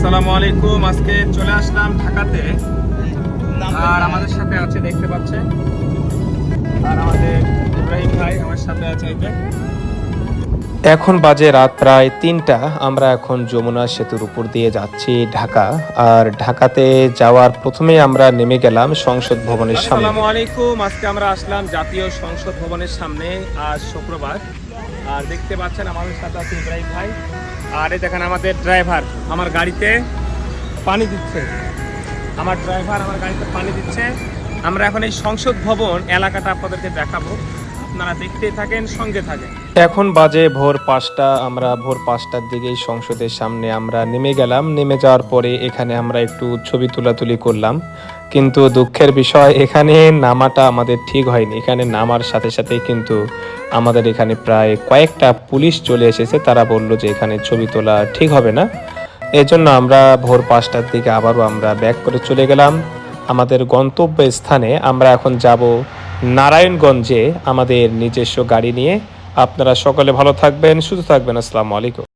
আসসালামু আলাইকুম। আজকে চলে আসলাম ঢাকাতে। আর আমাদের সাথে আছে, দেখতে পাচ্ছেন। আর আমাদের ইব্রাহিম ভাই আমার সাথে আছে এখন বাজে রাত প্রায় তিনটা। আমরা এখন যমুনা সেতুর উপর দিয়ে যাচ্ছি ঢাকা। আর ঢাকাতে যাওয়ার প্রথমে আমরা নেমে গেলাম সংসদ ভবনের সামনে। আলাইকুম। আজকে আমরা আসলাম জাতীয় সংসদ ভবনের সামনে আজ শুক্রবার। আর দেখতে পাচ্ছেন আমাদের সাথে আছে ইব্রাহিম ভাই। আর এই দেখেন আমাদের ড্রাইভার আমার গাড়িতে পানি দিচ্ছে। আমার ড্রাইভার আমার গাড়িতে পানি দিচ্ছে। আমরা এখন এই সংসদ ভবন এলাকাটা আপনাদেরকে দেখাবো। আপনারা দেখতেই থাকেন, সঙ্গে থাকেন। এখন বাজে ভোর পাঁচটা, আমরা ভোর পাঁচটার দিকে সংসদের সামনে আমরা নেমে গেলাম। নেমে যাওয়ার পরে এখানে আমরা একটু ছবি তোলাতুলি করলাম। কিন্তু দুঃখের বিষয়, এখানে নামাটা আমাদের ঠিক হয়নি। এখানে নামার সাথে সাথে কিন্তু আমাদের এখানে প্রায় কয়েকটা পুলিশ চলে এসেছে। তারা বলল যে এখানে ছবি তোলা ঠিক হবে না। এজন্য আমরা ভোর পাঁচটার দিকে আবারও আমরা ব্যাক করে চলে গেলাম। আমাদের গন্তব্য স্থানে আমরা এখন যাব নারায়ণগঞ্জে আমাদের নিজস্ব গাড়ি নিয়ে। আপনারা সকলে ভালো থাকবেন সুস্থ থাকবেন। আসসালামু আলাইকুম।